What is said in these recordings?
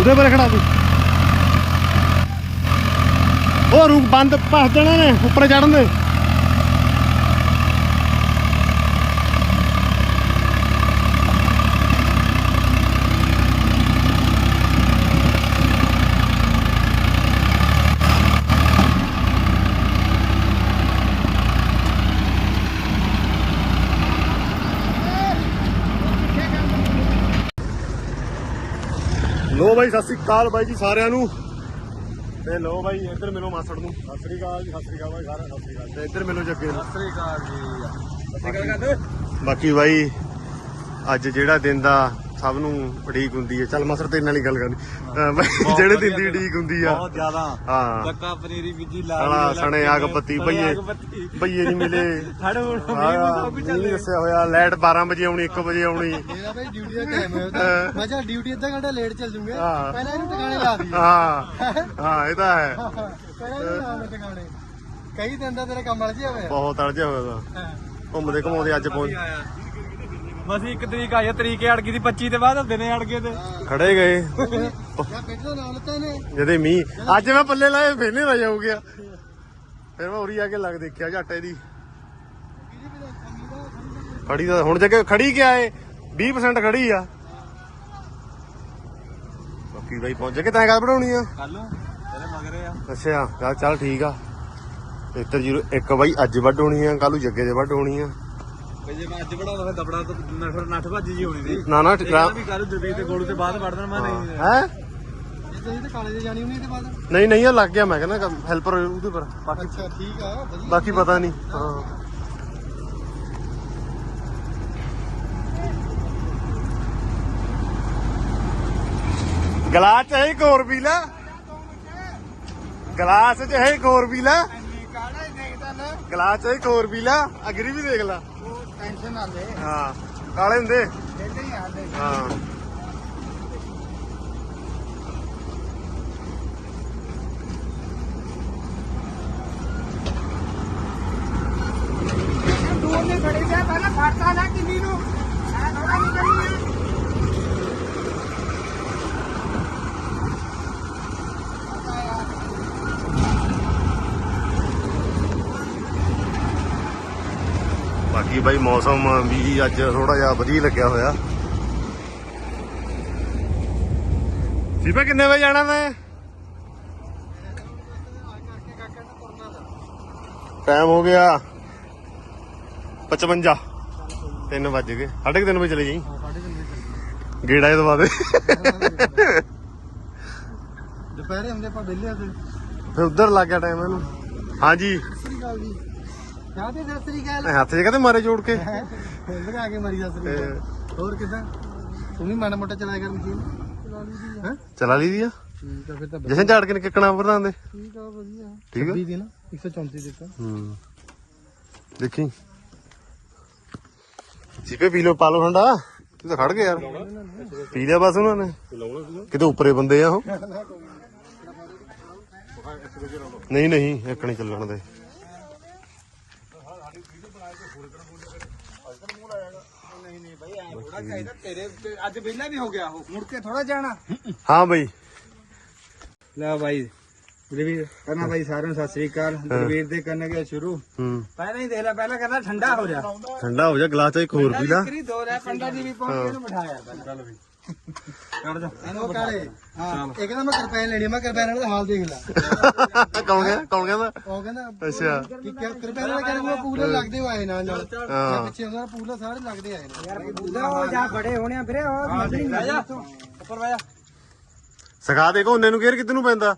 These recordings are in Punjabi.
ਉਹਦੇ ਪਰ ਖੜਾ ਤੂੰ। ਉਹ ਰੁਕ ਬੰਦ ਭੱਜ ਦੇਣਾ ਨੇ ਉੱਪਰ ਚੜਨ ਦੇ ਲੋ ਬਾਈ ਸਤਿ ਸ੍ਰੀ ਅਕਾਲ ਬਾਈ ਜੀ ਸਾਰਿਆਂ ਨੂੰ। ਤੇ ਲੋ ਬਾਈ ਇੱਧਰ ਮਿਲੋ ਮਾਸੜ ਨੂੰ। ਸਤਿ ਸ੍ਰੀ ਅਕਾਲ ਜੀ ਸਤਿ ਸ੍ਰੀ ਅਕਾਲ ਬਾਈ ਸਾਰਿਆਂ ਨੂੰ ਸਤਿ ਸ੍ਰੀ ਅਕਾਲ। ਤੇ ਇੱਧਰ ਮਿਲੋ ਜੱਗੇ ਨੂੰ। ਸ੍ਰੀ ਅਕਾਲ ਜੀ। ਸ੍ਰੀ ਅਕਾਲ ਬਾਕੀ ਬਾਈ ਅੱਜ ਜਿਹੜਾ ਦਿਨ ਦਾ ਸਭ ਨੂੰ ਉਡੀਕ ਹੁੰਦੀ ਹੈ। ਚੱਲ ਮਾਸੜ ਤੇਰੇ ਨਾਲ ਹੀ ਗੱਲ ਕਰਨੀ। ਜਿਹੜੇ ਦਿਨ ਦੀ ਉਡੀਕ ਹੁੰਦੀ ਆ। ਬਹੁਤ ਜ਼ਿਆਦਾ। ਹਾਂ। ਲੱਕਾ ਪਨੀਰੀ ਬੀਜੀ ਲਾ ਸਾਲਾ ਸਣੇ ਆਗ ਬੱਤੀ ਬਈਏ ਬਈਏ ਨਹੀਂ ਮਿਲੇ। ਸਾਡੇ ਹੁਣ ਹਾਂ ਨਹੀਂ ਦੱਸਿਆ ਹੋਇਆ। ਲਾਈਟ 12 ਵਜੇ ਆਉਣੀ 1 ਵਜੇ ਆਉਣੀ। ਮੇਰਾ ਭਾਈ ਡਿਊਟੀ ਦਾ ਟਾਈਮ ਹੈ। ਹਾਂ। ਉਹਦਾ ਮੈਂ ਕਿਹਾ ਡਿਊਟੀ ਅੱਧਾ ਘੰਟਾ ਲੇਟ ਚੱਲ ਜੂਗੇ। ਹਾਂ। ਪਹਿਲਾਂ ਇਹਨੂੰ ਟਿਕਾਣੇ ਲਾ ਦੀ ਹਾਂ। ਹਾਂ। ਇਹ ਤਾਂ ਹੈ। ਪਹਿਲਾਂ ਇਹਨੂੰ ਲਾ ਦੇ ਟਿਕਾਣੇ। ਕਈ ਦਿਨ ਦਾ ਤੇਰਾ ਕੰਮ ਅੜ ਜਿਆ ਹੋਇਆ। ਬਹੁਤ ਅੜਜਿਆ ਹੋਇਆ ਦਾ ਘੁੰਮਦੇ ਘੁਮਾਉਂਦੇ ਅੱਜ ਪਹੁੰਚ ਮਸੀ ਇੱਕ ਤਰੀਕ ਆਈ ਆ, ਤਰੀਕ ਅੜ ਗਈ ਦੀ 25 ਤੇ ਬਾਅਦ ਦਿਨੇ ਅੜ ਗਏ ਤੇ। ਖੜੇ ਗਏ। ਜਾਂ ਦਾ ਨੇ। ਜਦੇ ਮੀਂਹ ਅੱਜ ਮੈਂ ਪੱਲੇ ਲਾਏ ਫੇਨੇ ਰਹਿ ਜਾਊ ਗਿਆ। ਫਿਰ ਮੈਂ ਉਰੀ ਆ ਕੇ ਲੱਗ ਦੇਖਿਆ ਝਾਟੇ ਦੀ। ਖੜੀ ਦਾ ਹੁਣ ਜੱਗੇ ਖੜੀ ਕਿਆ ਏ? 20% ਖੜੀ ਆ। ਬਾਕੀ ਬਾਈ ਪਹੁੰਚ ਕੇ ਤੈਂ ਕਦ ਬਣਾਉਣੀ ਆ? ਕੱਲ ਤੇਰੇ ਮਗਰੇ ਆ। ਅੱਛਾ ਚੱਲ ਚੱਲ ਠੀਕ ਆ। 7101 ਬਾਈ ਅੱਜ ਵੱਢ ਹੋਣੀ ਆ ਕੱਲੂ ਜੱਗੇ ਦੇ ਵੱਢ ਹੋਣੀ ਆ। ਤੇ ਜੇ ਮੈਂ ਅੱਜ ਬੜਾਉਂਦਾ ਫਿਰ ਦਬੜਾ ਤਾਂ ਨਠ ਨਠ ਭੱਜੀ ਜੀ ਹੋਣੀ ਸੀ। ਨਾ ਨਾ ਇਹ ਵੀ ਕੱਲ ਦੁਬਈ ਤੇ ਗੋਲੂ ਤੇ ਬਾਅਦ ਵੜ ਦੇਣਾ ਮੈਂ ਨਹੀਂ ਹੈ? ਜੇ ਜਾਣੀ ਇਹਦੇ ਬਾਅਦ? ਨਹੀਂ ਨਹੀਂ ਆ ਲੱਗ ਗਿਆ ਮੈਂ ਕਹਿੰਦਾ ਹੈਲਪਰ ਉਹਦੇ ਪਰ। ਬਾਕੀ ਅੱਛਾ ਠੀਕ ਆ ਵਧੀਆ। ਬਾਕੀ ਪਤਾ ਨਹੀਂ ਹਾਂ। ਗਲਾਸ ਚ ਹੈ ਹੋਰ ਪੀ ਲੈ। ਗਲਾਸ ਚ ਹੈ ਹੋਰ ਪੀ ਲੈ। ਗਲਾਸ ਚ ਹੈ ਹੋਰ ਪੀ ਲੈ। ਅਗਰੀ ਵੀ ਦੇਖ ਲੈ। ਟੈਨਸ਼ਨ ਨਾ ਲੈ। ਹਾਂ ਕਾਲੇ ਹੁੰਦੇ? ਇੱਥੇ ਹੀ ਆਦੇ ਹਾਂ। ਦੂਰ ਨੇ ਖੜੇ ਜਾ ਪਹਿਲਾਂ ਫੜਤਾ ਨਾ ਕਿੰਨੀ ਨੂੰ। ਐ ਥੋੜਾ ਨਿਕਲਣੀ ਬਾਕੀ ਬਾਈ ਮੌਸਮ ਵੀ ਅੱਜ ਥੋੜਾ ਜਿਹਾ ਵਧੀਆ ਲੱਗਿਆ ਹੋਇਆ। ਸੀਪੇ ਕਿੰਨੇ ਵਜੇ ਜਾਣਾ ਮੈਂ? ਟਾਈਮ ਹੋ ਗਿਆ 55 3 ਵੱਜ ਗਏ। ਸਾਢੇ 3 ਵਜੇ ਚਲੇ ਜਾਈ? ਗੇੜਾ ਇਹ ਦਵਾ ਦੇ। ਦੁਪਹਿਰੇ ਹੁੰਦੇ ਆਪਾਂ ਵਿਹਲੇ ਤੇ ਫਿਰ। ਉਧਰ ਲੱਗ ਗਿਆ ਟਾਈਮ ਇਹਨੂੰ। ਹਾਂਜੀ। ਸਤਿ ਸ੍ਰੀ ਅਕਾਲ ਜੀ। ਕਾਹਦੇ ਸਤਿ ਸ੍ਰੀ ਅਕਾਲ। ਹੱਥ 'ਚ ਕਹਤੇ ਮਾਰੇ ਜੋੜ ਕੇ। ਲਗਾ ਕੇ ਮਰੀ ਸਤਿ ਸ੍ਰੀ ਅਕਾਲ। ਹੋਰ ਕਿਦਾਂ? ਤੂੰ ਵੀ ਮਾੜਾ ਮੋਟਾ ਚਲਾਇਆ ਕਰ ਮਸ਼ੀਨ? ਚਲਾ ਲਈ ਦੀ ਹੈ? ਚਲਾ ਲਈ ਦੀ ਆ? ਠੀਕ ਆ ਫਿਰ ਤਾਂ ਜਸ਼ਨ ਝਾੜ ਕੇ ਕਿੱਕਣਾ ਪ੍ਰਧਾਨ ਦੇ। ਠੀਕ ਆ ਵਧੀਆ। ਠੀਕ ਆ? 26 ਦੀ ਨਾ 134 ਦਿੱਤਾ ਹੂੰ। ਦੇਖੀ। ਚੀਪੇ ਪੀ ਲੋ ਪਾ ਲੋ ਠੰਡਾ। ਤੂੰ ਤਾਂ ਖੜ ਗਿਆ ਯਾਰ। ਪੀ ਲਿਆ ਬਸ ਉਹਨਾਂ ਨੇ। ਕਿਤੇ ਉੱਪਰੇ ਬੰਦੇ ਆ ਉਹ। ਨਹੀਂ ਨਹੀਂ ਇੱਕ ਨਹੀਂ ਚੱਲਣ ਦੇ ਨਹੀਂ ਨਹੀਂ ਭਾਈ ਐ ਥੋੜਾ ਚਾਹੀਦਾ ਤੇਰੇ ਤੇ ਅੱਜ ਵਿਹਲਾ ਵੀ ਹੋ ਗਿਆ ਉਹ। ਮੁੜ ਕੇ ਥੋੜਾ ਜਾਣਾ। ਹਾਂ ਬਈ। ਲੈ ਭਾਈ ਦਰਵੀਰ ਕਰਨਾ ਭਾਈ ਸਾਰਿਆਂ ਨੂੰ ਸਤਿ ਸ੍ਰੀ ਅਕਾਲ। ਦਰਵੀਰ ਦੇ ਕਰਨੇ ਗਿਆ ਸ਼ੁਰੂ। ਹੂੰ। ਪਹਿਲਾਂ ਹੀ ਦੇਖ ਲੈ ਪਹਿਲਾਂ ਕਹਿੰਦਾ ਠੰਡਾ ਹੋ ਜਾ। ਠੰਡਾ ਹੋ ਜਾ ਗਲਾਸ ਚ ਇੱਕ ਹੋਰ ਪੀ ਲਾ। ਦੋ ਰਹਿ ਪੰਡਾ ਜੀ ਵੀ ਪਹੁੰਚ ਕੇ ਇਹਨੂੰ ਬਿਠਾਇਆ ਚੱਲ ਵੀ ਕੱਢ ਜਾ। ਇਹਨੂੰ ਕਾਲੇ ਹਾਂ ਇਹ ਕਹਿੰਦਾ ਮੈਂ ਕਿਰਪਾਨ ਲੈਣੀ ਆ, ਮੈਂ ਕਿਰਪਾਨ ਨਾਲ ਹਾਲ ਦੇਖ ਲੈ। ਕੌਣ ਗਿਆ ਕੌਣ ਕਹਿੰਦਾ? ਉਹ ਕਹਿੰਦਾ ਅੱਛਾ। ਕਿ ਕਿਆ ਕਿਰਪਾਨ ਨਾਲ ਕਹਿੰਦਾ ਪੂਲੇ ਲੱਗਦੇ ਹੋਏ ਨਾਲ ਨਾਲ। ਹਾਂ। ਮੈਂ ਪਿੱਛੇ ਉਹਨਾਂ ਪੂਲੇ ਸਾਰੇ ਲੱਗਦੇ ਆਏ ਨੇ ਯਾਰ ਉਹ ਜਾ ਬੜੇ ਹੋਣੇ ਆ ਵੀਰੇ ਉਹ ਮੰਦਰੀ ਬਹਿ ਜਾ। ਉੱਪਰ ਬਹਿ ਜਾ। ਸਿਖਾ ਦੇ ਕੋਨੇ ਨੂੰ ਗੇਰ ਕਿੱਧਰ ਨੂੰ ਪੈਂਦਾ?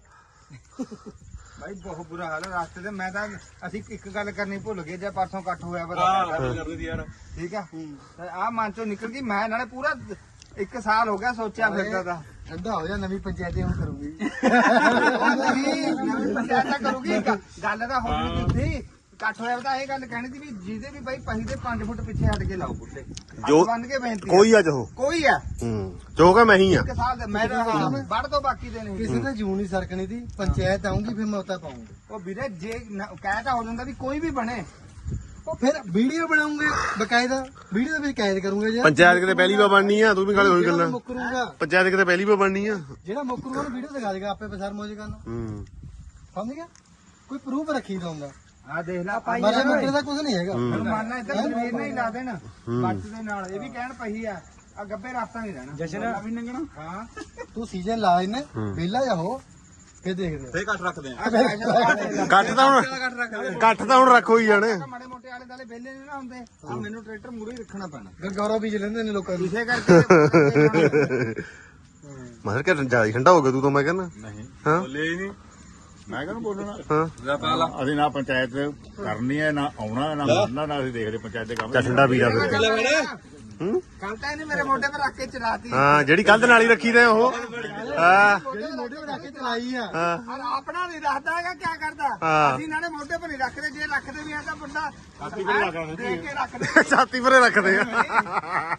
ਭਾਈ ਬਹੁਤ ਬੁਰਾ ਹਾਲ ਹੈ ਰਸਤੇ ਤੇ ਮੈਂ ਤਾਂ ਅਸੀਂ ਇੱਕ ਗੱਲ ਕਰਨੀ ਭੁੱਲ ਗਏ ਜੇ ਪਰਸੋਂ ਇਕੱਠ ਹੋਇਆ ਪਤਾ ਕਰਦੀ ਯਾਰ ਠੀਕ ਆ? ਆ ਮਨ ਚੋਂ ਨਿਕਲ ਗਈ ਮੈਂ ਨਾਲੇ ਪੂਰਾ ਇੱਕ ਸਾਲ ਹੋ ਗਿਆ ਸੋਚਿਆ ਫਿਰਦਾ ਤਾਂ ਠੰਡਾ ਹੋ ਜਾ ਨਵੀਂ ਪੰਚਾਇਤ ਹੁਣ ਕਰੂਗੀ। ਉਹ ਨਹੀਂ ਨਵੀਂ ਪੰਚਾਇਤ ਤਾਂ ਕਰੂਗੀ। ਇੱਕ ਗੱਲ ਤਾਂ ਹੋ ਨਹੀਂ ਦਿੱਤੀ ਇਕੱਠ ਹੋਇਆ ਤਾਂ ਇਹ ਗੱਲ ਕਹਿਣੀ ਸੀ ਵੀ ਜਿਹਦੇ ਵੀ ਬਾਈ ਪਹੀ ਦੇ 5 ਫੁੱਟ ਪਿੱਛੇ ਹਟ ਕੇ ਲਾਓ ਬੁੱਟੇ। ਜੋ- ਬੰਨ ਕੇ ਬੇਨਤੀ ਆ। ਕੋਈ ਕੋਈ ਆ। ਹੂੰ ਜੋ ਕਿ ਮੈਂ ਹੀ ਆ। ਇੱਕ ਸਾਲ ਦੇ ਮੈਂ ਵੱਢ ਤੋਂ ਬਾਕੀ ਦੇ ਨਹੀਂ। ਕਿਸੇ ਤੇ ਜੂਨ ਹੀ ਸਰਕਣੀ ਦੀ ਪੰਚਾਇਤ ਆਉਂਗੀ ਫਿਰ ਮੈਂ ਉਤਾ ਪਾਉਂਗੀ ਉਹ ਵੀਰੇ ਜੇ ਕਹਿ ਤਾਂ ਹੋ ਜਾਂਦਾ ਵੀ ਕੋਈ ਵੀ ਬਣੇ। ਉਹ ਫਿਰ ਵੀਡੀਓ ਬਣਾਉਂਗੇ ਬਕਾਇਦਾ ਵੀਡੀਓ ਦੇ ਵਿੱਚ ਕੈਦ ਕਰੂੰਗੇ ਜੀ। ਪੰਚਾਇਤ ਕਿਤੇ ਪਹਿਲੀ ਵਾਰ ਬਣਨੀ ਆ ਤੂੰ ਵੀ ਖਾਲੇ ਹੋਈ ਗੱਲਾਂ। ਮੁੱਕਰੂਗਾ। ਪੰਚਾਇਤ ਕਿਤੇ ਪਹਿਲੀ ਵਾਰ ਬਣਨੀ ਆ। ਜਿਹੜਾ ਮੁੱਕਰੂਗਾ ਉਹਨੂੰ ਵੀਡੀਓ ਦਿਖਾ ਦੇਗਾ ਆਪੇ ਬਸਾਰ ਮੋਜ ਕਰਨ। ਹੂੰ। ਸਮਝ ਗਿਆ? ਕੋਈ ਪ੍ਰੂਫ ਰੱਖੀ ਦਊਂਗਾ ਆ ਦੇਖ ਲੈ ਪਾਈ ਮਰੇ ਮੁੱਕਰ ਦਾ ਕੁਝ ਨਹੀਂ ਹੈਗਾ। ਮਾਨਾ ਇੱਧਰ ਜ਼ਮੀਨ ਨਹੀਂ ਲਾ ਦੇਣ ਬੱਟ ਦੇ ਨਾਲ। ਇਹ ਵੀ ਕਹਿਣ ਪਈ ਆ ਆ ਗੱਬੇ ਰਸਤਾ ਨਹੀਂ ਰਹਿਣਾ। ਜਸ਼ਨ। ਵੀ ਨੰਗਣਾ ਹਾਂ। ਤੂੰ ਸੀਜ਼ਨ ਲਾ ਇਹਨੇ ਵਿਹਲਾ ਜਾ ਹੋ। ਫੇਰ ਦੇਖਦੇ ਫੇਰ ਘੱਟ ਰੱਖਦੇ ਆ। ਆ। ਕੱਟ ਤਾਂ ਹੁਣ ਕੱਟ ਤਾਂ ਹੁਣ ਰੱਖੋ ਹੀ ਜਾਣੇ। ਮਾੜੇ ਮੋਟੇ ਵਾਲੇ ਦਾਲੇ ਵਿਹਲੇ ਨਹੀਂ ਨਾ ਹੁੰਦੇ। ਆ ਮੈਨੂੰ ਟਰੈਕਟਰ ਮੂਰੇ ਹੀ ਰੱਖਣਾ ਪੈਣਾ। ਫਿਰ ਗੌਰਵ ਬੀਜ ਲੈਂਦੇ ਨੇ ਲੋਕਾਂ ਦੀ ਇਸੇ ਕਰਕੇ ਮੈਂ ਕਿਹਾ ਜ਼ਿਆਦਾ ਠੰਡਾ ਹੋ ਗਿਆ ਤੂੰ ਤਾਂ ਮੈਂ ਕਹਿੰਦਾ। ਨਹੀਂ ਹਾਂ? ਬੋਲੇ ਹੀ ਨਹੀਂ। ਮੈਂ ਕਹਿੰਦਾ ਬੋਲਣਾ? ਹਾਂ। ਅਸੀਂ ਨਾ ਪੰਚਾਇਤ ਕਰਨੀ ਹੈ ਨਾ ਆਉਣਾ ਨਾ ਮਰਨਾ ਨਾ ਅਸੀਂ ਦੇਖਦੇ ਪੰਚਾਇਤ ਦੇ ਕੰਮ ਠੰਡਾ ਪੀ ਜਾ ਫਿਰ। ਹੂੰ? ਕੱਲ ਤਾਂ ਇਹਨੇ ਮੇਰੇ ਮੋਢੇ 'ਤੇ ਰੱਖ ਕੇ ਚਲਾਤੀ ਹਾਂ ਜਿਹੜੀ ਦੇ ਨਾਲ ਹੀ ਰੱਖੀ ਤੇ ਉਹ? ਹਾਂ। ਜਿਹੜੀ ਮੋਢੇ ਤੇ ਰੱਖ ਕੇ ਚਲਾਈ ਆ। ਹਾਂ। ਔਰ ਆਪਣਾ ਨਹੀਂ ਰੱਖਦਾ ਹੈਗਾ ਕੀ ਕਰਦਾ। ਹਾਂ। ਅਸੀਂ ਇਹਨਾਂ ਨੇ ਮੋਢੇ 'ਤੇ ਨਹੀਂ ਰੱਖਦੇ। ਜੇ ਰੱਖਦੇ ਵੀ ਆ ਤਾਂ ਬੰਦਾ ਛਾਤੀ 'ਤੇ ਰੱਖਦੇ ਛਾਤੀ ਪਰੇ ਰੱਖਦੇ ਆ।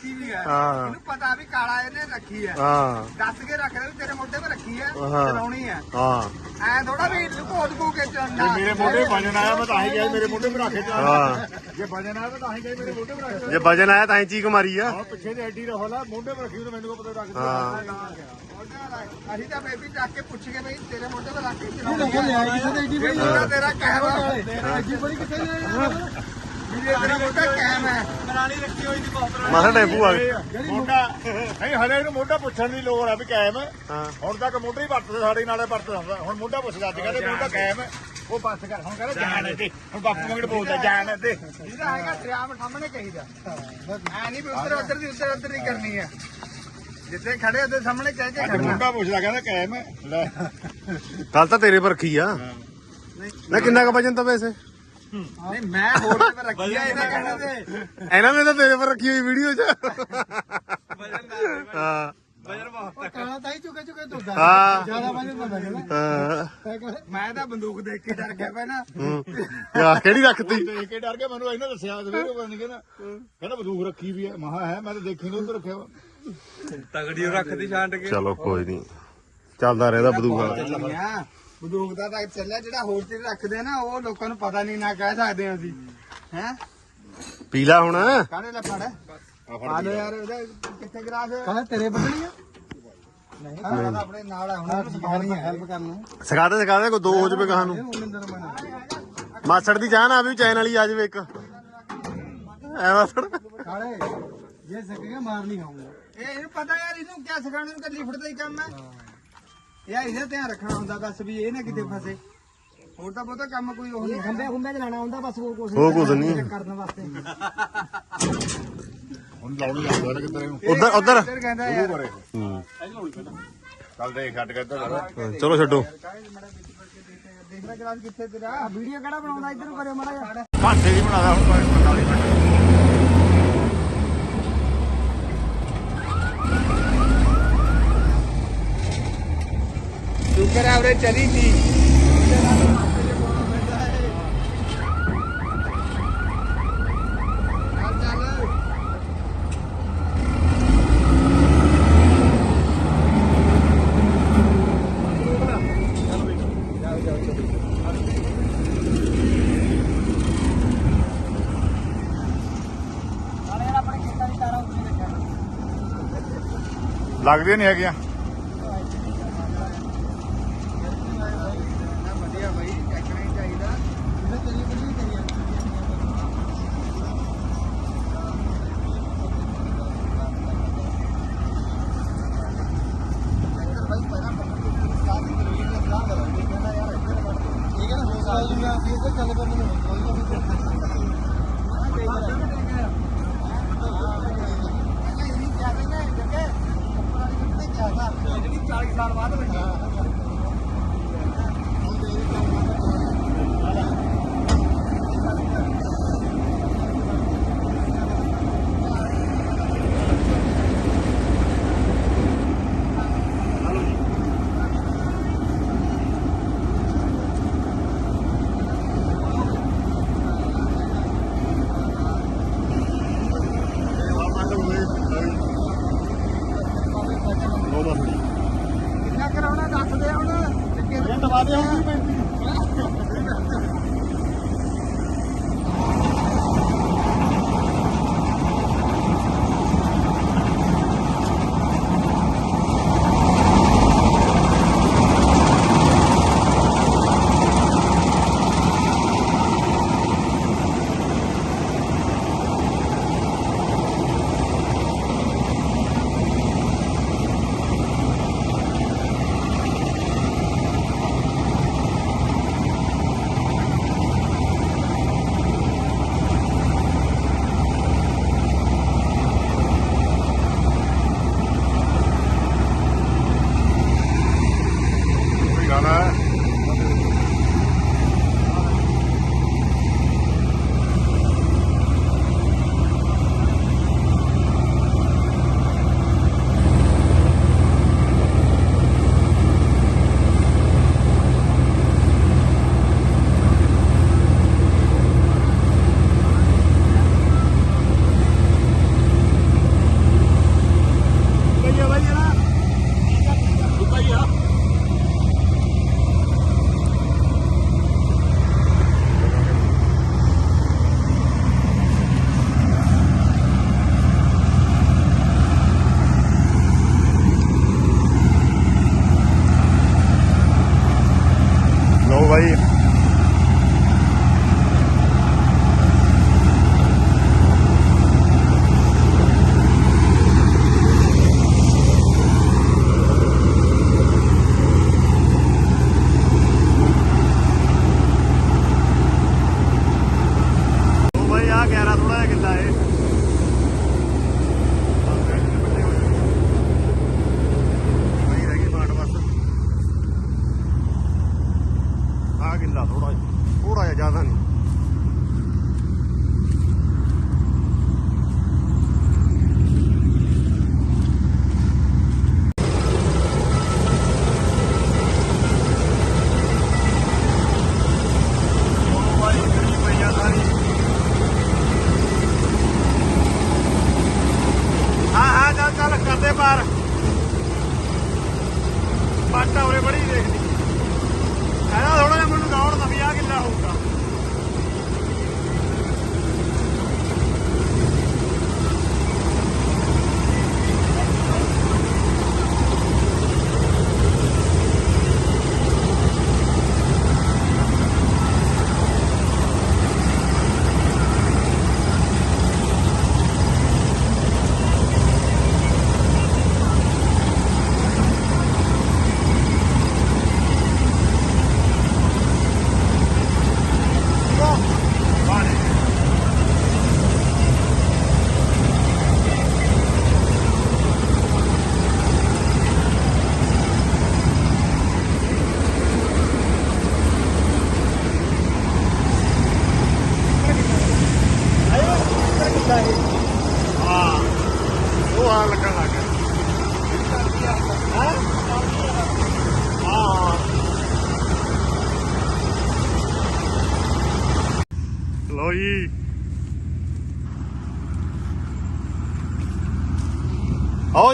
ਰੱਖੀ ਵੀ ਹੈ। ਹਾਂ। ਇਹਨੂੰ ਪਤਾ ਵੀ ਕਾਲਾ ਇਹਨੇ ਰੱਖੀ ਹੈ। ਹਾਂ। ਦੱਸ ਕੇ ਰੱਖਦੇ ਵੀ ਤੇਰੇ ਮੋਢੇ 'ਤੇ ਰੱਖੀ ਹੈ ਹਾਂ। ਚਲਾਉਣੀ ਹੈ। ਹਾਂ। ਐ ਥੋੜਾ ਵੀ ਲੁਕੋ ਲੁਕੋ ਕੇ ਚੜਨਾ ਮੇਰੇ ਮੋਢੇ ਵਜਨ ਆਇਆ ਮੈਂ ਤਾਂ ਹੀ ਗਿਆ ਮੇਰੇ ਮੋਢੇ 'ਤੇ ਰੱਖੇ ਚੱਲ ਹਾਂ। ਜੇ ਵਜਨ ਆਇਆ ਤਾਂ ਹੀ ਗਿਆ ਮੇਰੇ ਮੋਢੇ 'ਤੇ ਰੱਖ ਜੇ ਵਜਨ ਆਇਆ ਤਾਂ ਹੀ ਚੀਕ ਮਾਰੀ ਆ। ਆਹ ਪਿੱਛੇ ਦੇ ਐਡੀ ਰਹੋ ਲਾ ਮੋਢੇ 'ਤੇ ਰੱਖੀ ਤਾਂ ਮੈਨੂੰ ਕੋ ਪਤਾ ਰੱਖ ਹਾਂ। ਅਸੀਂ ਤਾਂ ਬੇਬੀ ਚੱਕ ਕੇ ਪੁੱਛ ਕੇ ਬਈ ਤੇਰੇ ਮੋਢੇ 'ਤੇ ਰੱਖ ਕੇ ਚਲਾਉਣੀ ਹੈ ਕਿਸੇ ਤੇਰਾ ਕਾਇਮ ਹੈ ਐਡੀ ਬੜੀ ਕਿੱਥੇ ਲਿਆ ਮਾਸਾ ਟੈਂਪੂ ਆ ਗਏ। ਮੋਢਾ ਨਹੀਂ ਹਲੇ ਇਹਨੂੰ ਮੋਢਾ ਪੁੱਛਣ ਦੀ ਲੋੜ ਆ ਵੀ ਕਾਇਮ ਹੈ। ਹਾਂ। ਹੁਣ ਤੱਕ ਮੋਢਾ ਹੀ ਵਰਤਦੇ ਸਾਡੇ ਨਾਲੇ ਵਰਤਦਾ ਹੁੰਦਾ ਹੁਣ ਮੋਢਾ ਪੁੱਛਦਾ ਅੱਜ ਕਹਿੰਦੇ ਮੋਢਾ ਕਾਇਮ ਹੈ। ਉਹ ਬੱਸ ਕਰ ਹੁਣ ਕਹਿੰਦਾ ਜਾਣ ਦੇ। ਹੁਣ ਬਾਪੂ ਮੰਗੜ ਬੋਲਦਾ ਜਾਣ ਦੇ। ਜਿਹਦਾ ਹੈਗਾ ਦਰਿਆਮ ਸਾਹਮਣੇ ਕਹੀਦਾ ਐ ਨਹੀਂ ਵੀ ਉੱਧਰ ਉੱਧਰ ਦੀ ਉੱਧਰ ਉੱਧਰ ਨਹੀਂ ਕਰਨੀ ਹੈ ਜਿੱਥੇ ਖੜੇ ਉਹਦੇ ਸਾਹਮਣੇ ਕਹਿ ਕੇ ਅੱਜ ਖੜਨਾ। ਮੋਢਾ ਪੁੱਛਦਾ ਕਹਿੰਦਾ ਕਾਇਮ ਹੈ। ਲੈ। ਕੱਲ ਤਾਂ ਤੇਰੇ ਪਰ ਰੱਖੀ ਆ। ਨਾ ਕਿੰਨਾ ਕੁ ਵਜਨ ਤਾਂ ਵੈਸੇ? ਨਹੀਂ ਮੈਂ ਹੋਰ ਤੇ ਰੱਖੀ ਆ ਇਹਦਾ ਕਹਿਣਾ ਤੇ। ਇਹਨਾਂ ਨੇ ਤਾਂ ਤੇਰੇ ਪਰ ਰੱਖੀ ਹੋਈ ਵੀਡੀਓ 'ਚ। ਹਾਂ। ਉਹ ਕਾਲਾ ਤਾਂ ਹੀ ਚੁੱਕੇ ਚੁੱਕੇ ਤੁਰਦਾ ਹਾਂ। ਜ਼ਿਆਦਾ ਵਜਨ ਨਾ। ਲੱਗਦਾ ਹਾਂ। ਮੈਂ ਤਾਂ ਬੰਦੂਕ ਦੇਖ ਕੇ ਡਰ ਗਿਆ ਪਹਿਲਾਂ। ਹੂੰ। ਯਾ ਕਿਹੜੀ ਰੱਖਤੀ? ਦੇਖ ਕੇ ਡਰ ਗਿਆ ਮੈਨੂੰ ਇਹਨਾਂ ਦੱਸਿਆ ਸਵੇਰੇ ਪਤਾ ਨਹੀਂ ਕਹਿੰਦਾ। ਕਹਿੰਦਾ ਬੰਦੂਕ ਰੱਖੀ ਵੀ ਹੈ ਮਹਾ ਹੈ ਮੈਂ ਤਾਂ ਦੇਖੀ ਨਹੀਂ ਉੱਧਰ ਰੱਖਿਆ ਵਾ। ਤਗੜੀ ਰੱਖਦੀ ਛਾਂਟ ਕੇ। ਚਲੋ ਕੋਈ ਨਹੀਂ ਚੱਲਦਾ ਰਹਿੰਦਾ ਬਦੂਗਾ ਚੱਲੀਆਂ। ਬੰਦੂਕ ਦਾ ਤਾਂ ਚੱਲਿਆ ਜਿਹੜਾ ਹੋਰ ਚੀਜ਼ ਰੱਖਦੇ ਨਾ ਉਹ ਲੋਕਾਂ ਨੂੰ ਪਤਾ ਨਹੀਂ ਨਾ ਕਹਿ ਸਕਦੇ ਆ ਅਸੀਂ। ਹੈ? ਪੀਲਾ ਹੁਣ। ਕਾਹਦੇ ਲੈ ਫੜ? ਆ ਲੋ ਯਾਰ ਉਹਦਾ ਕਿੱਥੇ ਗਲਾਸ ਕਾਲਾ ਤੇਰੇ ਬਦਲੀ ਆ? ਨਹੀਂ ਤਾਂ ਆਪਣੇ ਨਾਲ ਆ ਹੁਣ ਸਿਖਾਣੀ ਹੈ ਹੈਲਪ ਕਰਨ ਨੂੰ। ਸਿਖਾ ਦੇ ਸਿਖਾ ਦੇ ਕੋਈ ਦੋ ਹੋ ਜਵੇ ਕਹਾਂ ਨੂੰ। ਮਾਸੜ ਦੀ ਜਾਨ ਆ ਵੀ ਚੈਨ ਵਾਲੀ ਆ ਜਾਵੇ ਇੱਕ। ਐ ਮਾਸੜ ਕਾਲੇ ਜੇ ਸਕੇ ਮਾਰ ਨਹੀਂ ਖਾਉਂਗਾ ਇਹ ਇਹਨੂੰ ਪਤਾ ਯਾਰ ਇਹਨੂੰ ਕਿਆ ਸਿਖਾਉਣ ਨੂੰ ਕੱਲੀ ਫੜਦਾ ਹੀ ਕੰਮ ਹੈ। ਯਾਰ ਇਹਦਾ ਧਿਆਨ ਰੱਖਣਾ ਹੁੰਦਾ ਬਸ ਵੀ ਇਹ ਨਾ ਕਿਤੇ ਫਸੇ। ਹੋਰ ਤਾਂ ਬਹੁਤਾ ਕੰਮ ਕੋਈ ਉਹ ਨਹੀਂ। ਖੰਬੇ ਖੁੰਬੇ ਚਲਾਣਾ ਹੁੰਦਾ ਬਸ ਉਹ ਕੁਛ ਉਹ ਕੁਝ ਨਹੀਂ। ਕਰਨ ਵਾਸਤੇ। ਹੁਣ ਲਾਉਣ ਲੱਗਦਾ ਕਿੱਧਰ ਇਹਨੂੰ ਉਧਰ ਉਧਰ। ਕਹਿੰਦਾ ਯਾਰ। ਹੂੰ। ਚੱਲ ਦੇਖ ਛੱਡ ਕੇ ਇੱਧਰ ਚਲੋ ਛੱਡੋ। ਦੇਖ ਲੈ ਗਲਾਸ ਕਿੱਥੇ ਤੇਰਾ। ਵੀਡੀਓ ਕਿਹੜਾ ਬਣਾਉਂਦਾ? ਇੱਧਰ ਕਰਿਓ ਮਾੜਾ ਜਿਹਾ। ਭਾਂਡੇ ਦੀ ਬਣਾਦਾ ਹੁਣ ਕੋਈ ਪੰਡਾਲੀ ਸ਼ੁਕਰ ਹੈ ਉਰੇ ਚਲੀ ਸੀ। ਲੱਗਦੀਆਂ ਨਹੀਂ ਹੈਗੀਆਂ।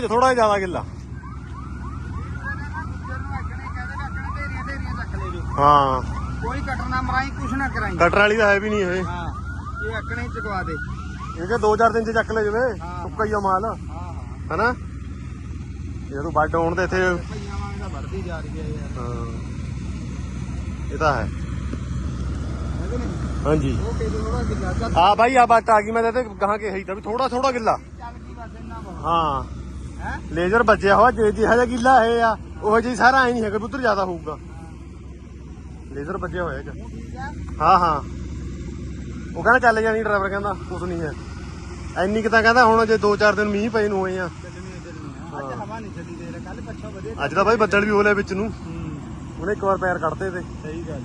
ਜੇ ਥੋੜਾ ਜ਼ਿਆਦਾ ਗਿੱਲਾ। ਹਾਂ। ਕੋਈ ਕਟਰ ਨਾ ਮਰਾਈ ਕੁਛ ਨਾ ਕਰਾਈ। ਕਟਰ ਵਾਲੀ ਤਾਂ ਹੈ ਵੀ ਨਹੀਂ ਇਹ। ਹਾਂ ਇਹ ਅੱਕਣੇ ਹੀ ਚਕਵਾ ਦੇ। ਇਹ ਕਿ 2-4 ਦਿਨ ਚ ਚੱਕ ਲੈ ਜਵੇ ਹਾਂ। ਸੁੱਕਾ ਹੀ ਆ ਮਾਲ। ਹਾਂ ਹਾਂ। ਹਨਾ? ਇਹ ਤੂੰ ਵੱਡ ਹੋਣ ਤੇ ਇੱਥੇ ਭਈਆਂ ਵਾਂਗ ਤਾਂ ਵੱਧਦੀ ਜਾ ਰਹੀ ਹੈ ਯਾਰ। ਹਾਂ। ਇਹ ਤਾਂ ਹੈ। ਹੈ ਹਾਂਜੀ। ਗਿੱਲਾ? ਚੱਲ ਆ ਬਾਈ ਆ ਗਈ ਮੈਂ ਤੇ ਗਾਹਾਂ ਕੇ ਹੈ ਤਾਂ ਵੀ ਥੋੜਾ ਥੋੜਾ ਗਿੱਲਾ ਬਹੁਤ ਹਾਂ ਹੈ। ਲੇਜ਼ਰ ਬਚਿਆ ਹੋਇਆ ਜੇ ਜਿਹਾ ਜਿਹਾ ਗਿੱਲਾ ਹੈ ਆ ਉਹ ਜਿਹੀ ਸਾਰਾ ਐ ਨਹੀਂ ਹੈਗਾ ਉਧਰ ਜ਼ਿਆਦਾ ਹੋਊਗਾ। ਲੇਜ਼ਰ ਬਚਿਆ ਹੋਇਆ ਠੀਕ ਹੈ? ਹਾਂ ਹਾਂ। ਉਹ ਕਹਿੰਦਾ ਚੱਲ ਜਾਣੀ ਡਰਾਈਵਰ ਕਹਿੰਦਾ ਕੁਛ ਨਹੀਂ ਹੈ। ਐਨੀ ਕਿ ਤਾਂ ਕਹਿੰਦਾ ਹੁਣ ਜੇ 2-4 ਦਿਨ ਮੀਂਹ ਪਏ ਨੂੰ ਹੋਏ ਆ। ਅੱਜ ਹਵਾ ਨਹੀਂ ਚੱਲੀ ਦੇ ਕੱਲ ਪੱਛਾ ਵਧੇ ਅੱਜ ਤਾਂ ਬਾਈ ਬੱਦਲ ਵੀ ਹੋਲੇ ਵਿੱਚ ਨੂੰ। ਹੂੰ। ਉਹਨੇ ਇੱਕ ਵਾਰ ਪੈਰ ਕੱਢਦੇ ਤੇ। ਸਹੀ ਗੱਲ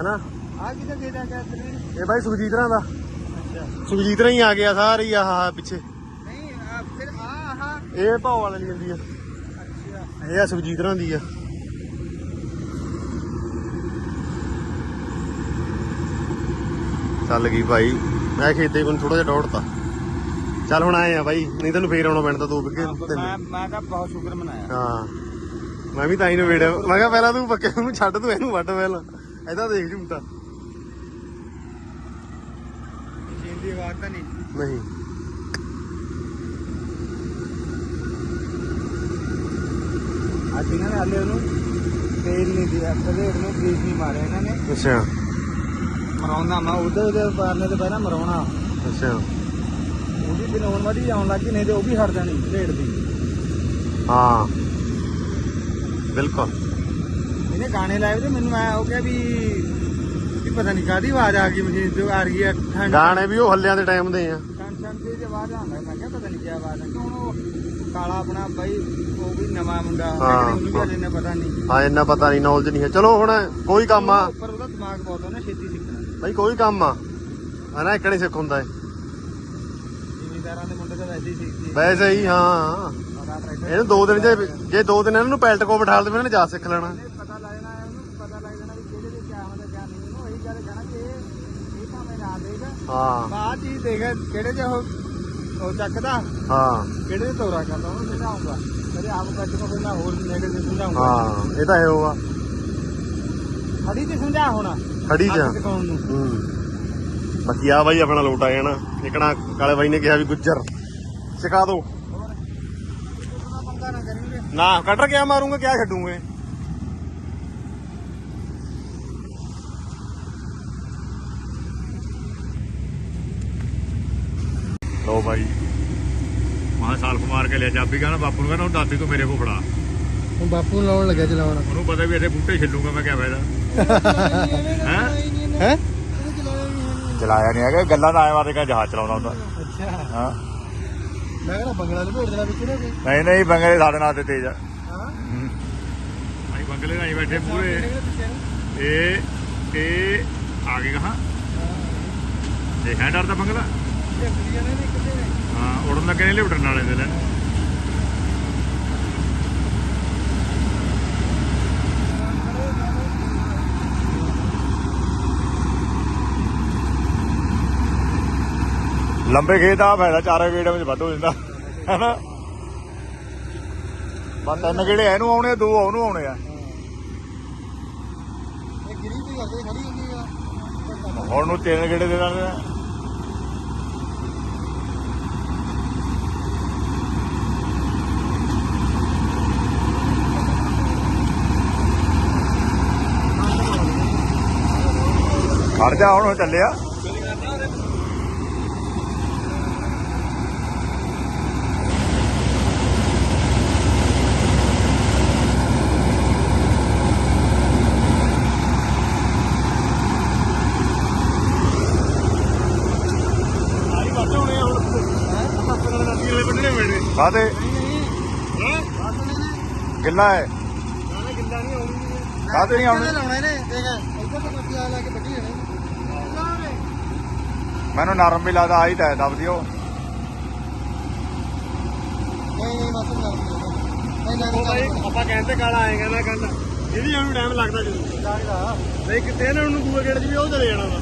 ਹਨਾ? ਆ ਕਿਤੇ ਦੇ ਦਾ ਗਿਆ ਤੇਰੇ ਇਹ ਬਾਈ ਸੁਖਜੀਤਰਾਂ ਦਾ। ਅੱਛਾ। ਸੁਖਜੀਤਰਾਂ ਹੀ ਆ ਗਿਆ ਸਾਰੀ ਆਹ ਪਿੱਛੇ। ਇਹ ਭਾਅ ਵਾਲੇ ਲਈ ਜਾਂਦੀ ਆ। ਅੱਛਾ ਇਹ ਆ ਸੁਖਜੀਤਰਾਂ ਦੀ ਆ। ਚੱਲ ਗਈ ਭਾਈ। ਮੈਂ ਖੇਤੇ ਕੋਲ ਥੋੜਾ ਜਿਹਾ ਡੌੜਤਾ। ਚੱਲ ਹੁਣ ਆਏ ਆ ਬਾਈ। ਨਹੀਂ ਤੈਨੂੰ ਫੇਰ ਆਉਣਾ ਪੈਣਾ ਦੋ ਵਿਕੇ ਮੈਂ ਮੈਂ ਤਾਂ ਬਹੁਤ ਸ਼ੁਕਰ ਮਨਾਇਆ। ਹਾਂ। ਮੈਂ ਵੀ ਤਾਂ ਹੀ ਨਵੇੜਿਆ ਮੈਂ ਕਿਹਾ ਪਹਿਲਾਂ ਤੂੰ ਪੱਕੇ ਨੂੰ ਛੱਡ ਤੂੰ ਇਹਨੂੰ ਵੱਢ ਪਹਿਲਾਂ। ਇਹਦਾ ਦੇਖ ਝੂਟਾ ਮਸ਼ੀਨ ਦੀ ਆਵਾਜ਼ ਤਾਂ ਨਹੀਂ। ਨਹੀਂ। ਅੱਜ ਇਹਨਾਂ ਨੇ ਹਾਲੇ ਉਹਨੂੰ ਤੇਲ ਨਹੀਂ ਦਿਆ ਕਦੇ ਉਹਨੂੰ ਗ੍ਰੀਸ ਨਹੀਂ ਮਾਰਿਆ ਇਹਨਾਂ ਨੇ। ਅੱਛਾ। ਮਰਾਉਣਾ ਮੈਂ ਉਹਦੇ ਉਹਦੇ ਪਾਰਨੇ ਤੋਂ ਪਹਿਲਾਂ ਮਰਾਉਣਾ। ਅੱਛਾ। ਉਹਦੀ ਬਣਾਉਣ ਵਾਲੀ ਆਉਣ ਲੱਗੀ ਨਹੀਂ ਤੇ ਉਹ ਵੀ ਹਟ ਜਾਣੀ ਢੇੜ ਦੀ। ਹਾਂ। ਬਿਲਕੁਲ। ਇਹਨੇ ਗਾਣੇ ਲਾਏ ਤੇ ਮੈਨੂੰ ਐ ਹੋ ਗਿਆ ਵੀ ਵੀ ਪਤਾ ਨਹੀਂ ਕਾਦੀ ਆਵਾਜ਼ ਆ ਗਈ ਮਸ਼ੀਨ ਤੋਂ ਆ ਰਹੀ ਹੈ ਠੰਡ ਗਾਣੇ ਵੀ ਉਹ ਹੱਲਿਆਂ ਦੇ ਟਾਈਮ ਦੇ ਆ। ਠੰਡ ਦੀ ਆਵਾਜ਼ ਆਉਂਦਾ ਮੈਂ ਕਿਹਾ ਪਤਾ ਨਹੀਂ ਕੀ ਆਵਾਜ਼ ਹੈ ਕਿਉਂ ਉਹ ਕਾਲਾ ਆਪਣਾ ਬਾਈ ਉਹ ਵੀ ਨਵਾਂ ਮੁੰਡਾ। ਹਾਂ, ਉਹਨੂੰ ਵੀ ਹਲੇ ਨੇ ਪਤਾ ਨਹੀਂ। ਹਾਂ ਇੰਨਾ ਪਤਾ ਨਹੀਂ ਨੌਲੇਜ ਨਹੀਂ ਹੈ। ਚਲੋ ਹੁਣ ਕੋਈ ਕੰਮ ਆ। ਪਰ ਉਹਦਾ ਦਿਮਾਗ ਬਹੁਤ ਉਹਨੇ ਛੇਤੀ ਸਿੱਖਣਾ। ਭਾਈ ਕੋਈ ਕੰਮ ਆ। ਹਨਾ ਇੱਕ ਨਹੀਂ ਸਿੱਖ ਹੁੰਦਾ ਹੈ ਜ਼ਿਮੀਦਾਰਾਂ ਦੇ ਮੁੰਡੇ ਤਾਂ ਵੈਸੇ ਹੀ ਸਿੱਖਦੇ ਵੈਸੇ ਹੀ ਹਾਂ। ਇਹਨੂੰ ਦੋ ਦਿਨ ਜੇ ਜੇ ਦੋ ਦਿਨ ਇਹਨਾਂ ਨੂੰ ਪੈਲਟ ਕੋ ਬਿਠਾ ਦੇਵੇ ਇਹਨੇ ਜਾ ਸਿੱਖ ਲੈਣਾ। ਪਤਾ ਲੱਗ ਜਾਣਾ ਉਹਨੂੰ ਪਤਾ ਲੱਗ ਜਾਣਾ ਵੀ ਕਿਹੜੇ ਦੇ ਕਿਆ ਹੁੰਦਾ ਕਿਆ ਨਹੀਂ। ਉਹਨੂੰ ਇਹੀ ਗੱਲ ਕਹਿਣਾ ਕਿ ਇਹ ਇਹ ਤਾਂ ਮੈਂ ਨਾ ਦੇਗਾ ਹਾਂ। ਬਾਅਦ ਚੀਜ਼ ਦੇਖ ਕਿਹੜੇ ਚ ਉਹ ਉਹ ਚੱਕਦਾ? ਹਾਂ। ਕਿਹੜੇ ਤੋਰਾ ਕਰਦਾ? ਉਹਨੂੰ ਸਮਝਾਉਂਗਾ ਕਦੇ ਆਪ ਕੱਟ ਕੋ ਫਿਰ ਮੈਂ ਹੋਰ ਨੇੜੇ ਦੇ ਸਮਝਾਉਂਗਾ ਹਾਂ ਇਹ ਤਾਂ ਹੈ ਉਹ ਆ। ਖੜੀ ਤੇ ਸਮਝਾ ਹੋਣਾ। ਖੜੀ ਜਾ। ਦਿਖਾਉਣ ਨੂੰ। ਹੂੰ। ਬਾਕੀ ਆ ਬਾਈ ਆਪਣਾ ਲੋਟ ਆ ਜਾਣਾ ਇਕਣਾ ਕਾਲੇ ਬਾਈ ਨੇ ਕਿਹਾ ਵੀ ਗੁੱਜਰ। ਸਿਖਾ ਦੋ। ਉਹਦਾ ਪੰਗਾ ਨਾ ਕਰੀਂਗੇ ਨਾ ਕਟਰ ਕਿਆ ਮਾਰੂੰਗਾ ਕਿਆ ਛੱਡੂਗੇ? ਲੋ ਬਾਈ। ਮਾਂ ਸਾਲਫ ਮਾਰ ਕੇ ਲਿਆ ਚਾਬੀ ਕਹਿੰਦਾ ਬਾਪੂ ਨੂੰ ਕਹਿੰਦਾ ਹੁਣ ਦਾਦੀ ਤੂੰ ਮੇਰੇ ਕੋਲ ਫੜਾ। ਹੁਣ ਬਾਪੂ ਨੂੰ ਲਾਉਣ ਲੱਗਿਆ ਚਲਾਉਣ। ਉਹਨੂੰ ਪਤਾ ਵੀ ਇੱਥੇ ਬੂਟੇ ਛਿੱਲੂਗਾ ਮੈਂ ਕਿਆ ਫਾਇਦਾ ਹੈ? ਹੈ? ਚਲਾਇਆ ਨਹੀਂ ਹੈਗਾ ਗੱਲਾਂ ਦਾ ਆਏ ਵਾਦੇ ਕਾ ਜਹਾਜ਼ ਚਲਾਉਂਦਾ ਹੁੰਦਾ। ਅੱਛਾ। ਹਾਂ। ਮੈਂ ਕਹਿੰਦਾ ਬੰਗਲਾ ਲਪੇਟ ਦੇਣਾ ਵਿੱਚ ਨੇ ਨਹੀਂ ਨਹੀਂ ਬੰਗਲੇ ਸਾਡੇ ਨਾਲ ਤੇ ਤੇਜ਼ ਆ। ਹਾਂ? ਅਸੀਂ ਬੰਗਲੇ ਨਾਲ ਹੀ ਬੈਠੇ ਪੂਰੇ। ਇਹ ਇਹ ਆ ਗਏ ਕਹਾਂ? ਇਹ ਹੈ ਡਰ ਦਾ ਬੰਗਲਾ? ਹਾਂ ਉੜਨ ਲੱਗੇ ਨੇ ਲਿਵਟਣ ਵਾਲੇ ਦੇ ਲੈ ਲੰਬੇ ਖੇਤ ਆ ਫਾਇਦਾ ਚਾਰੇ ਗੇੜਾਂ ਵਿੱਚ ਵੱਧ ਹੋ ਜਾਂਦਾ। ਹੈਨਾ? ਬਸ ਤਿੰਨ ਗੇੜੇ ਇਹਨੂੰ ਆਉਣੇ ਆ ਦੋ ਉਹਨੂੰ ਆਉਣੇ ਆ। ਇਹ ਗਿਰੀ ਤੇ ਕਰਦੇ ਖੜੀ ਹੁੰਦੀ ਆ। ਹੁਣ ਨੂੰ ਤਿੰਨ ਗੇੜੇ ਦੇ ਦਾਂਗੇ ਖੜ ਜਾ ਹੁਣ ਚੱਲਿਆ ਕਾਦੇ ਹੈ? ਗਿੱਲਾ ਹੈ। ਨਾ ਗਿੱਲਾ ਨਹੀਂ ਆਉਣੀ ਨਹੀਂ। ਕਾਦੇ ਨਹੀਂ ਆਉਣੇ? ਲਾਉਣੇ ਨੇ ਦੇਖ। ਇੱਧਰ ਤੋਂ ਕੱਟੀ ਆ ਲਾ ਕੇ ਜਾਣੀ ਮੈਨੂੰ ਨਰਮ ਵੀ ਲੱਗਦਾ ਆਹੀ ਤਾਂ ਦੱਬ ਦਿਓ ਨਹੀਂ ਨਹੀਂ ਬਸ ਉਹ ਭਾਈ ਆਪਾਂ ਕਹਿੰਦੇ ਕਾਲਾ ਆਏਗਾ ਨਾ ਕੱਲ ਇਹਦੀ ਉਹਨੂੰ ਟਾਈਮ ਲੱਗਦਾ ਜਰੂਰ ਲੱਗਦਾ ਨਹੀਂ ਕਿਤੇ ਨਾ ਉਹਨੂੰ ਦੂਏ ਗੇੜ 'ਚ ਵੀ ਉਹ ਚਲੇ ਜਾਣਾ ਵਾ।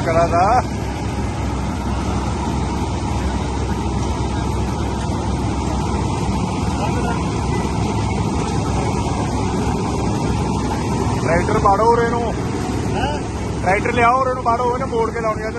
ਕੂਲਾ ਦੇ। ਟਰੈਕਟਰ ਬਾੜੋ ਉਰੇ ਨੂੰ। ਟਰੈਕਟਰ ਲਿਆਓ ਉਰੇ ਨੂੰ ਬਾੜੋ ਇਹਨੇ ਮੋੜ ਕੇ ਲਾਉਣੀ ਆ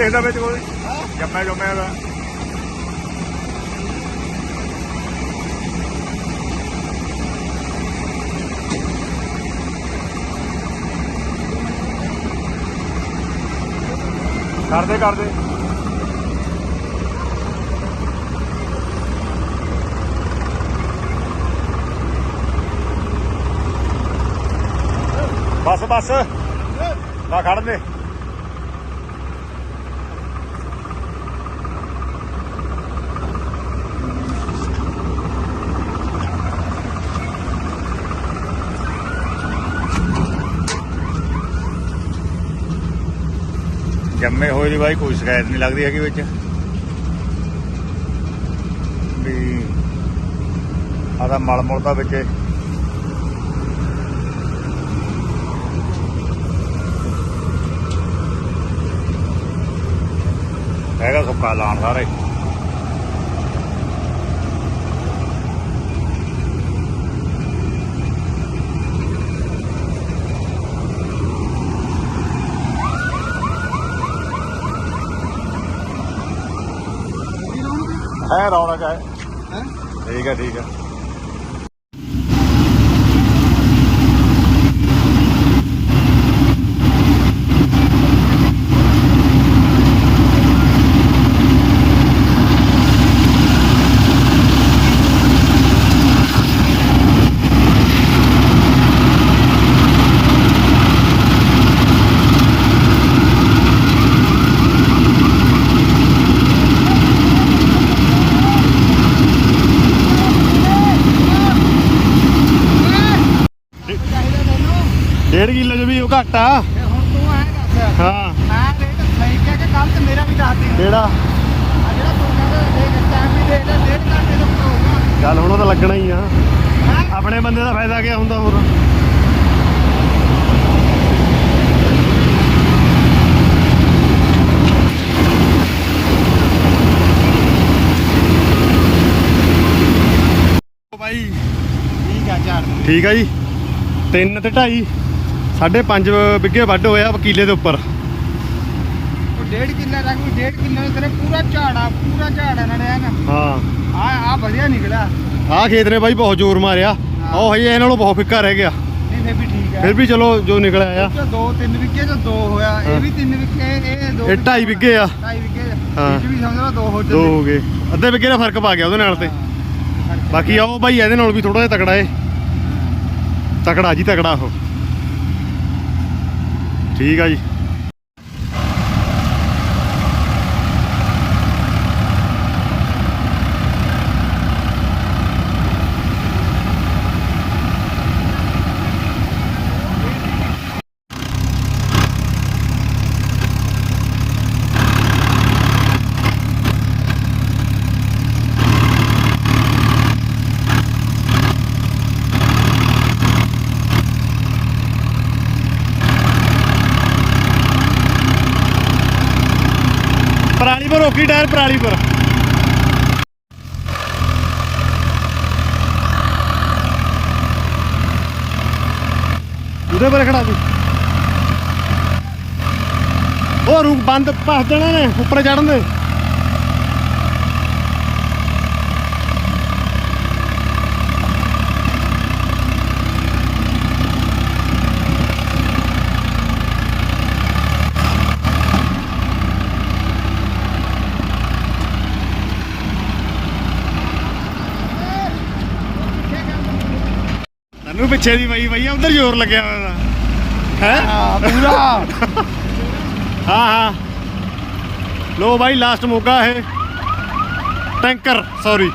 ਦੇਖਦਾ ਵਿੱਚ ਕੋਈ? ਜੰਮਿਆ ਜੰਮਿਆ ਦਾ ਕਰਦੇ ਕਰਦੇ। ਬਸ ਬਸ। ਨਾ ਖੜ ਦੇ ਹੋਏ ਦੀ ਬਾਈ, ਕੋਈ ਸ਼ਿਕਾਇਤ ਨਹੀਂ ਲੱਗਦੀ ਹੈਗੀ ਵਿੱਚ। ਵੀ ਆਦਾ ਮਲ ਮੁਲ ਦਾ ਵਿੱਚ। ਹੈਗਾ ਸੁੱਕਾ ਲਾਣ ਸਾਰੇ। ਠੀਕ ਹੈ ਠੀਕ ਹੈ ਡੇਢ ਕਿਲੋ ਚ ਵੀ ਉਹ ਘੱਟ ਆ ਤੇ ਹੁਣ ਤੂੰ ਐਂ ਦੱਸ ਹਾਂ ਮੈਂ ਰੇਟ ਸਹੀ ਕਹਿ ਕੇ ਕੱਲ ਤੇ ਮੇਰਾ ਵੀ ਦੱਸ ਦੇ ਕਿਹੜਾ ਆ ਜਿਹੜਾ ਤੂੰ ਕਹਿੰਦਾ ਦੇਖ ਟਾਈਮ ਵੀ ਦੇਖ ਲੈ ਡੇਢ ਘੰਟੇ ਤੋਂ ਉੱਪਰ ਹੋਊਗਾ ਚੱਲ ਹੁਣ ਉਹ ਤਾਂ ਲੱਗਣਾ ਹੀ ਆ ਹੈਂ? ਆਪਣੇ ਬੰਦੇ ਦਾ ਫਾਇਦਾ ਕੀ ਹੁੰਦਾ ਹੋਰ ਬਾਈ ਠੀਕ ਆ ਝਾੜ ਠੀਕ ਆ ਜੀ 3 ਤੇ 2.5 ਸਾਢੇ 5 ਬਿੱਗੇ ਵੱਢ ਹੋਇਆ ਵਕੀਲੇ ਦੇ ਉੱਪਰ। ਉਹ ਡੇਢ ਕਿੱਲਾ ਰੱਖ ਵੀ ਡੇਢ ਕਿੱਲੇ ਤੇਰੇ ਪੂਰਾ ਝਾੜਾ ਪੂਰਾ ਝਾੜਾ ਨੜਿਆ ਨਾ। ਹਾਂ। ਆ ਆ ਵਧੀਆ ਨਿਕਲਿਆ। ਆਹ ਖੇਤ ਨੇ ਬਾਈ ਬਹੁਤ ਜ਼ੋਰ ਮਾਰਿਆ। ਉਹ ਹਜੇ ਇਹਨਾਂ ਨਾਲੋਂ ਬਹੁਤ ਫਿੱਕਾ ਰਹਿ ਗਿਆ। ਨਹੀਂ ਫਿਰ ਵੀ ਠੀਕ ਹੈ ਫਿਰ ਵੀ ਚਲੋ ਜੋ ਨਿਕਲਿਆ ਆ। ਦੋ ਤਿੰਨ ਵਿਕੇ ਚ ਦੋ ਹੋਇਆ। ਇਹ ਵੀ ਤਿੰਨ ਵਿਕੇ ਇਹ ਦੋ ਇਹ 2.5 ਬਿੱਗੇ ਆ। ਢਾਈ ਵਿਕੇ ਹਾਂ। ਇਹ 'ਚ ਵੀ ਸਮਝ ਲਾ ਦੋ ਹੋ ਦੋ ਹੋ ਗਏ। ਅੱਧੇ ਬਿੱਗੇ ਦਾ ਫ਼ਰਕ ਪਾ ਗਿਆ ਉਹਦੇ ਨਾਲ ਤੇ। ਬਾਕੀ ਆਓ ਬਾਈ ਇਹਦੇ ਨਾਲ ਵੀ ਥੋੜਾ ਜਿਹਾ ਤਕੜਾ ਏ। ਤਕੜਾ ਜੀ ਤਕੜਾ ਉਹ। ਠੀਕ ਆ ਜੀ ਪਰਾਲੀ ਪਰ ਰੋਕੀ ਉਹਦੇ ਪਰ ਖੜਾ ਤੂੰ ਉਹ ਰੁਕ ਬੰਦ ਭੱਜ ਦੇਣਾ ਨੇ ਉੱਪਰ ਚੜਨ ਦੇ। ਪਿੱਛੇ ਦੀ ਬਈ ਬਈ ਉਧਰ ਜ਼ੋਰ ਲੱਗਿਆ ਹੋਇਆ ਦਾ ਹੈ ਹਾਂ ਪੂਰਾ ਹਾਂ ਹਾਂ ਲੋ ਬਾਈ ਲਾਸਟ ਮੋਗਾ ਇਹ ਟੈਂਕਰ ਸੌਰੀ